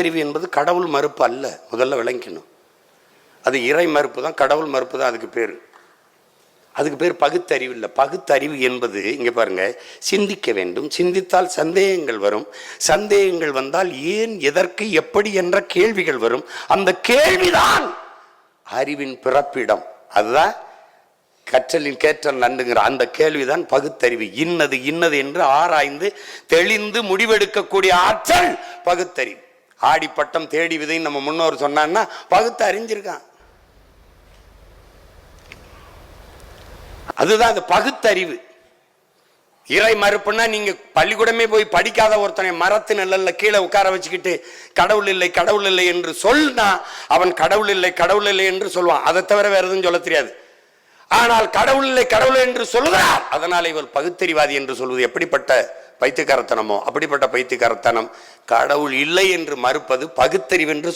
பகுத்தறிவு என்பது கடவுள் மறுப்பு அல்ல. முதல்ல விளங்கிக்கணும். அது இறை மறுப்பு தான் கடவுள் மறுப்பு தான் அதுக்கு பேர். அதுக்கு பேர் பகுத்தறிவு இல்லை. பகுத்தறிவு என்பது இங்கே பாருங்க சிந்திக்க வேண்டும். சிந்தித்தால் சந்தேகங்கள் வரும். சந்தேகங்கள் வந்தால் ஏன் எதற்கு எப்படி என்ற கேள்விகள் வரும். அந்த கேள்விதான் அறிவின் பிறப்பிடம். அதுதான் கற்றலின் கேற்றல் நன்றுங்கிற அந்த கேள்விதான் பகுத்தறிவு. இன்னது இன்னது என்று ஆராய்ந்து தெளிந்து முடிவெடுக்கக்கூடிய ஆற்றல் பகுத்தறிவு. ஆடிப்பட்டம் தேடி விதைன்னு நம்ம முன்னோர் சொன்னான்னா பகுத்து அறிஞ்சிருக்கான். அதுதான் அது பகுத்தறிவு. இறை மறுப்புன்னா நீங்க பள்ளிக்கூடமே போய் படிக்காத ஒருத்தனை மரத்து நிழல்ல கீழே உட்கார வச்சுக்கிட்டு கடவுள் இல்லை கடவுள் இல்லை என்று சொல்னா அவன் கடவுள் இல்லை கடவுள் இல்லை என்று சொல்லுவான் அதை தவிர வேற எதுவும் சொல்ல தெரியாது. ஆனால் கடவுள் இல்லை கடவுள் என்று சொல்லுகிறார். அதனால் இவர் பகுத்தறிவாதி என்று சொல்வது எப்படிப்பட்ட பைத்தியக்காரத்தனமோ? அப்படிப்பட்ட பைத்தியக்காரத்தனம் கடவுள் இல்லை என்று மறுப்பது பகுத்தறிவென்று